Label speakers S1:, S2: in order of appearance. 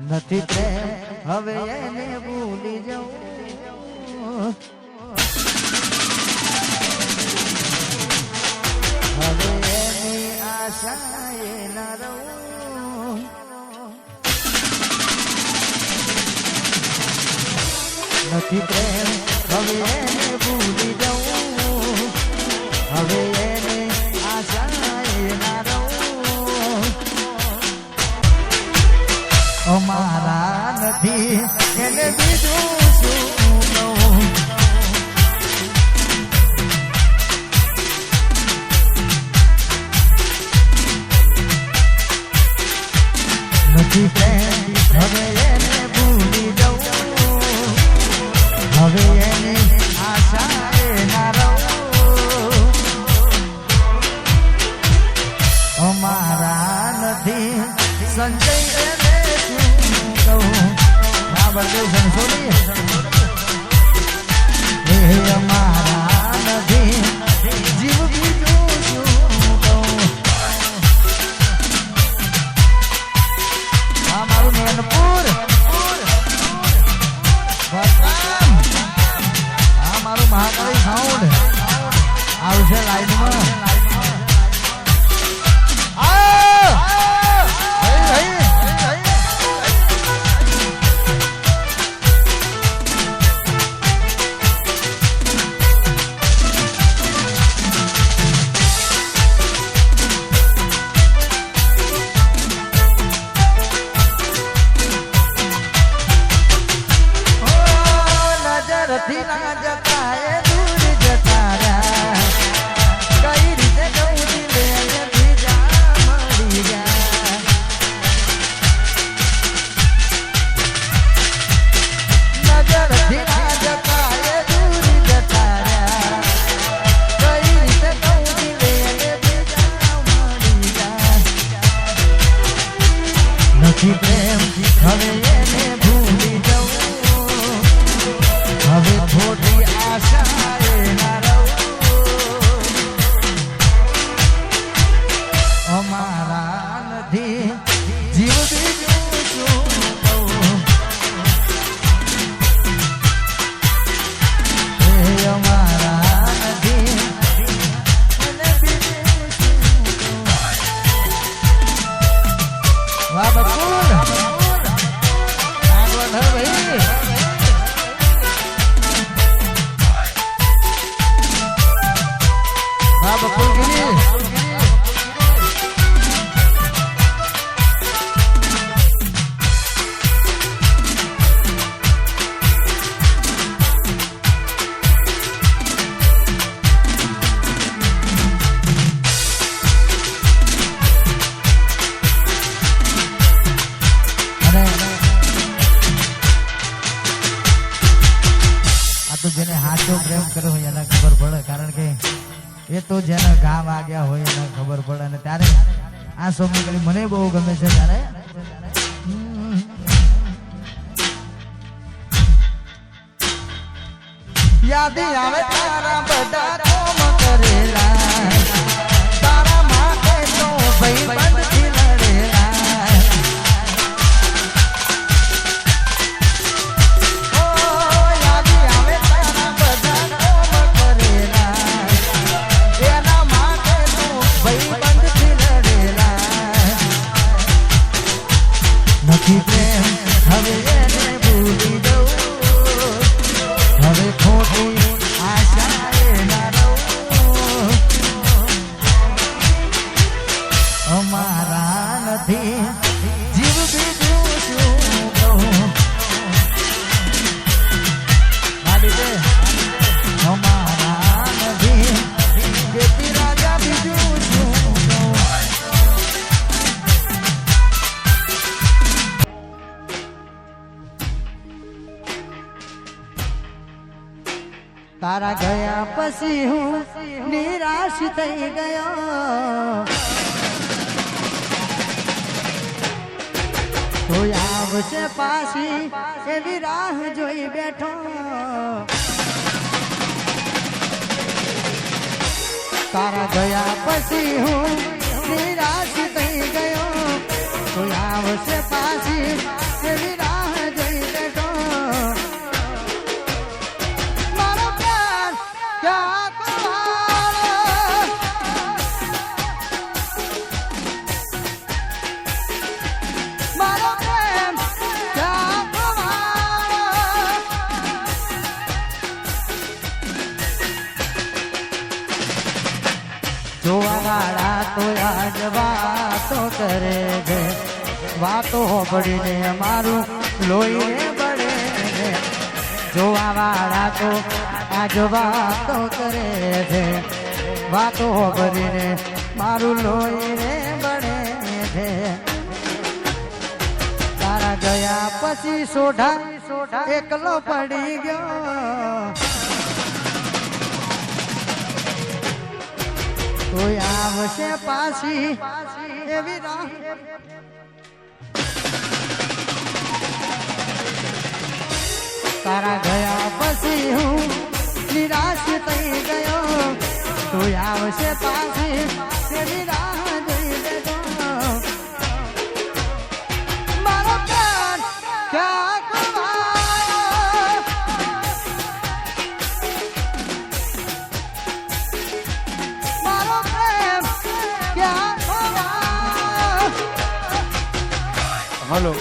S1: નથી પ્રેમ હવે એને ભૂલી જવું. હવે એની આશા એ ના રહું. નથી પ્રેમ હા બળદેવ સંસોની નજરથી ના જતા એ રીતે કહું દિલે અહીંયાથી જા મળી ગયા. નજરથી ના જતા એ જતા રહ્યા. કઈ રીતે કહું દિલે અહીંયાથી જા મળી ગયા. પ્રેમ, હવે એને જવું હવે ખોટી આશાએ હાચો પ્રેમ હોય એને ખબર પડે, કારણ કે એ તો જેને ઘા વાગ્યા હોય એને ખબર પડે. અને ત્યારે આ સોંગ મને બહુ ગમે છે ત્યારે. યાદી આવે તારા બધા કોમ કરેલા. તારા ગયા પછી હું નિરાશ થઈ ગયો. તો આવશે પાછી, એવી રાહ જોઈ બેઠો. તારા ગયા પછી હું નિરાશ થઈ ગયો. તું આવશે પાછી, એવી રાહ જોવાવાળા તો આજ વાતો કરે છે. વાતો હોબળીને અમારું લોહીને બળે છે. જોવાવાળા તો આજ વાતો કરે છે. વાતો હોબળીને મારું લોહીને બળે છે. તારા ગયા પછી સોઢા એકલો પડી ગયો. કોઈ આવશે પાછી, એવી રાહ. તારા ગયા પછી હું નિરાશ થઈ ગયો. તું આવશે પાછી, એવી
S2: હલો.